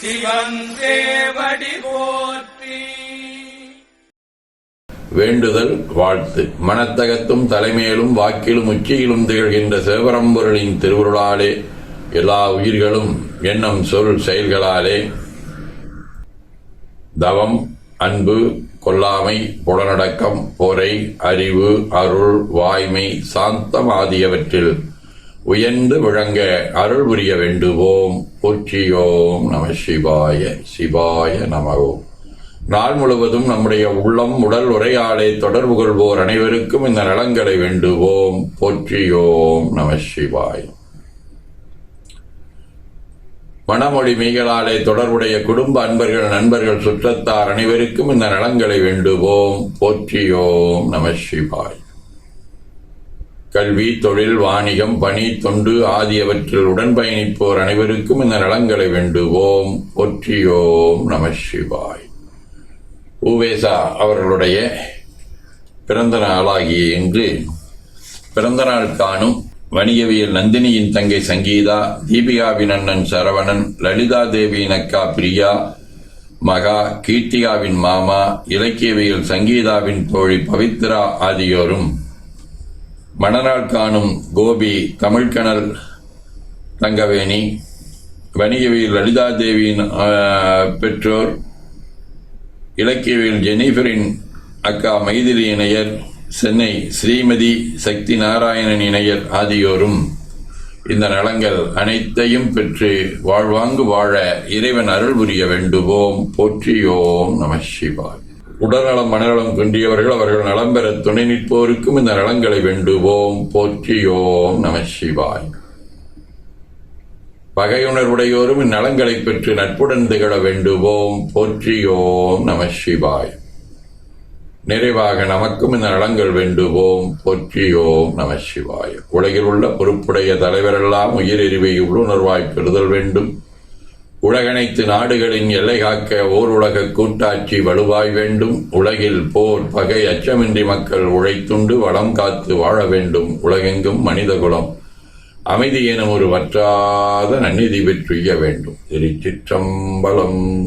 சிவன் போற்றி. வேண்டுதல் வாழ்த்து. மனத்தகத்தும் தலைமையிலும் வாக்கிலும் உச்சியிலும் திகழ்கின்ற சிவபரம்பொருளின் திருவுருளாலே எல்லா உயிர்களும் எண்ணம் சொல் செயல்களாலே தவம் அன்பு கொல்லாமை புலனடக்கம் பொறை அறிவு அருள் வாய்மை சாந்தம் ஆகியவற்றில் உயர்ந்து விளங்க அருள் புரிய வேண்டுவோம். போற்றியோம் நம சிவாய சிவாய நமவோம் நாள் முழுவதும் நம்முடைய உள்ளம் உடல் உரையாடை தொடர்பு கொள்வோர் அனைவருக்கும் இந்த நலங்களை வேண்டுவோம். போற்றியோம் நம சிவாய். மணமொழி மீகளாலே தொடர்புடைய குடும்ப அன்பர்கள் நண்பர்கள் சுற்றத்தார் அனைவருக்கும் இந்த நலங்களை வேண்டுவோம். போற்றியோம் நம சிவாய். கல்வி தொழில் வாணிகம் பணி தொண்டு ஆகியவற்றில் உடன் பயணிப்போர் அனைவருக்கும் இந்த நலங்களை வேண்டுவோம். ஒற்றியோம் நம சிவாய். உவேசா அவர்களுடைய பிறந்த நாளாகிய இன்று பிறந்த நாள் காணும் வணிகவியல் நந்தினியின் தங்கை சங்கீதா தீபிகாவின் அண்ணன் சரவணன் லலிதா தேவியின் அக்கா பிரியா மகா கீர்த்திகாவின் மாமா இலக்கியவியல் சங்கீதாவின் தோழி பவித்ரா ஆகியோரும் மணநாள் காணும் கோபி தமிழ்கணல் தங்கவேணி வணிகவியல் லலிதா தேவியின் பெற்றோர் இலக்கியவியல் ஜெனிஃபரின் அக்கா மைதிலி இணையர் சென்னை ஸ்ரீமதி சக்தி நாராயணன் இணையர் ஆகியோரும் இந்த நலங்கள் அனைத்தையும் பெற்று வாழ்வாங்கு வாழ இறைவன் அருள் புரிய வேண்டுவோம். போற்றியோம் நம சிவாய். உடல்நலம் மனநலம் குன்றியவர்கள் அவர்கள் நலம் பெற துணை நிற்போருக்கும் இந்த நலங்களை வேண்டுவோம். போற்றியோம் நம சிவாய். பகையுணர்வுடையோரும் இந்நலங்களை பெற்று நட்புடன் திகழ வேண்டுவோம். போற்றியோம் நம சிவாய். நிறைவாக நமக்கும் இந்த நலங்கள் வேண்டுவோம். போற்றியோம் நம சிவாய். உலகில் உள்ள பொறுப்புடைய தலைவரெல்லாம் உயிரெறிவை உள்ளுணர்வாய் பெறுதல் வேண்டும். உலகனைத்து நாடுகளின் எல்லை காக்க ஓர் உலக கூட்டாட்சி வலுவாய் வேண்டும். உலகில் போர் பகை அச்சமின்றி மக்கள் உழைத்துண்டு வளம் காத்து வாழ வேண்டும். உலகெங்கும் மனிதகுலம் அமைதி எனும் ஒரு வற்றாத நன்னிதி பெற்றுய வேண்டும். திருச்சிற்றம்பலம்.